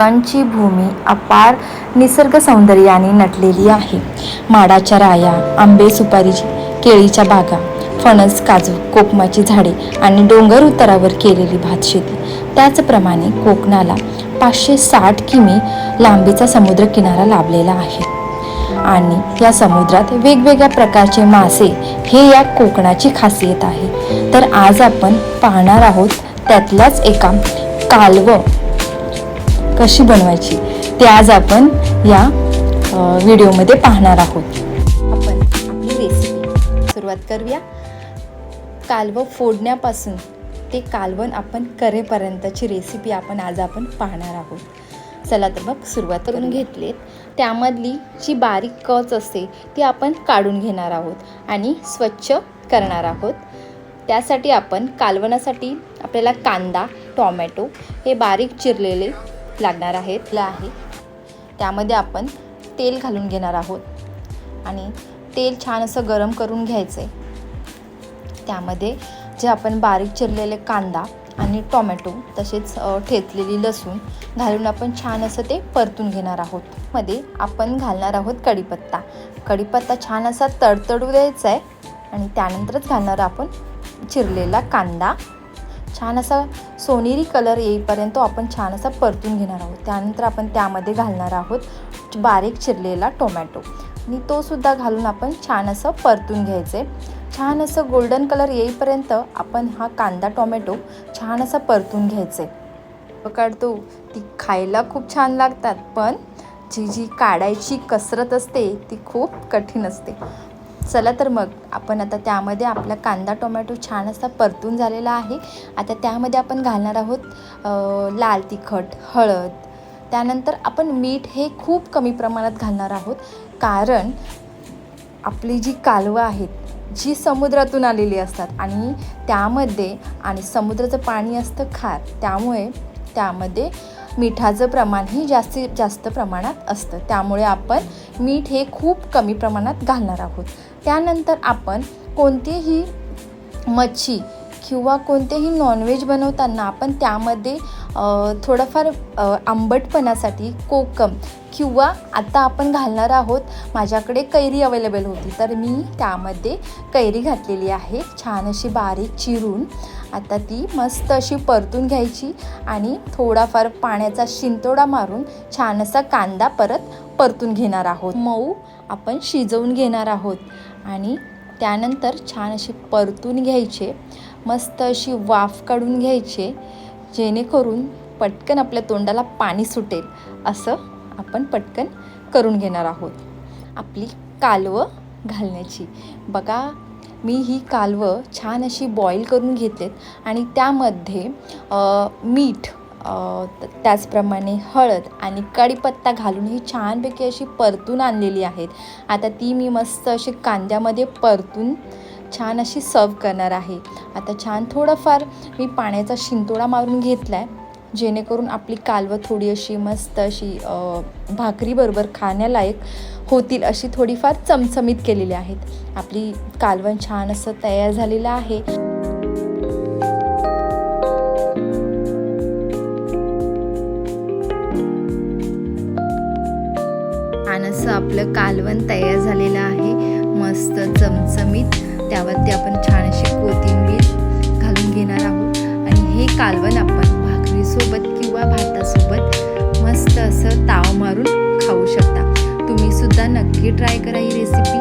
ची भूमी अपार निसर्ग सौंदर्याने नटलेली आहे. माडाच्या राया आंबे सुपारीची केळीच्या बागा फणस काजू कोकमाची झाडे आणि डोंगर उतारावर केलेली भातशेती. त्याचप्रमाणे कोकणाला पाचशे साठ किमी लांबीचा समुद्र किनारा लाभलेला आहे. आणि या समुद्रात वेगवेगळ्या प्रकारचे मासे हे या कोकणाची खासियत आहे. तर आज आपण पाहणार आहोत त्यातल्याच एका कालवं कशी बनवायची ते आज आपण या व्हिडिओमध्ये पाहणार आहोत. आपण आपली रेसिपी सुरुवात करूया. कालवं फोडण्यापासून ते कालवण आपण करेपर्यंतची रेसिपी आपण आज आपण पाहणार आहोत. चला तर मग सुरुवात करून घेतलीत. त्यामधली जी बारीक कच असते ती आपण काढून घेणार आहोत आणि स्वच्छ करणार आहोत. त्यासाठी आपण कालवणासाठी आपल्याला कांदा टॉमॅटो हे बारीक चिरलेले लागणार आहेत ला आहे. त्यामध्ये आपण तेल घालून घेणार आहोत. आणि तेल छान असं गरम करून घ्यायचं आहे त्यामध्ये जे आपण बारीक चिरलेले कांदा आणि टोमॅटो तसेच ठेचलेली लसूण घालून आपण छान असं ते परतून घेणार आहोत. मध्ये आपण घालणार आहोत कढीपत्ता. कढीपत्ता छान असा तडतडू द्यायचा आहे आणि त्यानंतरच घालणार आपण चिरलेला कांदा. छान असा सोनेरी कलर येईपर्यंत आपण छान असा परतून घेणार आहोत. त्यानंतर आपण त्यामध्ये घालणार आहोत बारीक चिरलेला टोमॅटो आणि तोसुद्धा घालून आपण छान असं परतून घ्यायचं आहे छान असं गोल्डन कलर येईपर्यंत आपण हा कांदा टोमॅटो छान असा परतून घ्यायचं आहे पकडतो ती खायला खूप छान लागतात पण जी जी काढायची कसरत असते ती खूप कठीण असते. चला तर मग आपण आता त्यामध्ये आपला कांदा टोमॅटो छान असा परतून झालेला आहे. आता त्यामध्ये आपण घालणार आहोत लाल तिखट हळद. त्यानंतर आपण मीठ हे खूप कमी प्रमाणात घालणार आहोत. कारण आपली जी कालवं आहेत जी समुद्रातून आलेली असतात आणि त्यामध्ये आणि समुद्राचं पाणी असतं खार त्यामुळे त्यामध्ये मिठाचं प्रमाणही जास्तीत जास्त प्रमाणात असतं. त्यामुळे आपण मीठ हे खूप कमी प्रमाणात घालणार आहोत. त्यानंतर आपण कोणतीही मच्छी किंवा कोणतेही नॉनव्हेज बनवताना आपण त्यामध्ये थोडंफार आंबटपणासाठी कोकम किंवा आता आपण घालणार आहोत माझ्याकडे कैरी अवेलेबल होती. तर मी त्यामध्ये कैरी घातलेली आहे. छान अशी बारीक चिरून. आता ती मस्त अशी परतून घ्यायची आणि थोडाफार पाण्याचा शिंतोडा मारून छान असा कांदा परत परतून घेणार आहोत. मऊ आपण शिजवून घेणार आहोत. आणि त्यानंतर छान अशी परतून घ्यायचे मस्त अशी वाफ काढून घ्यायचे जेणेकरून पटकन आपल्या तोंडाला पाणी सुटेल असं आपण पटकन करून घेणार आहोत. आपली कालवं घालण्याची. बघा मी ही कालवं छान अशी बॉईल करून घेतलेत आणि त्यामध्ये मीठ त्याचप्रमाणे हळद आणि कढीपत्ता घालून ही छानपैकी अशी परतून आणलेली आहेत. आता ती मी मस्त अशी कांद्यामध्ये परतून छान अशी सर्व करणार आहे. आता छान थोडंफार मी पाण्याचा शिंतोडा मारून घेतला आहे जेणेकरून आपली कालवं थोडी अशी मस्त अशी भाकरीबरोबर खाण्यालायक होतील अशी थोडीफार चमचमीत केलेली आहेत. आपली कालवण छान असं तयार झालेलं आहे. कालवण तयार झालेलं आहे. मस्त चमचमीत. त्यावरती आपण छानशी कोथिंबीर घालून घेणार आहोत. आणि हे कालवण आपण भाकरीसोबत किंवा भातासोबत मस्त असं ताव मारून खाऊ शकता. तुम्ही सुद्धा नक्की ट्राय करा ही रेसिपी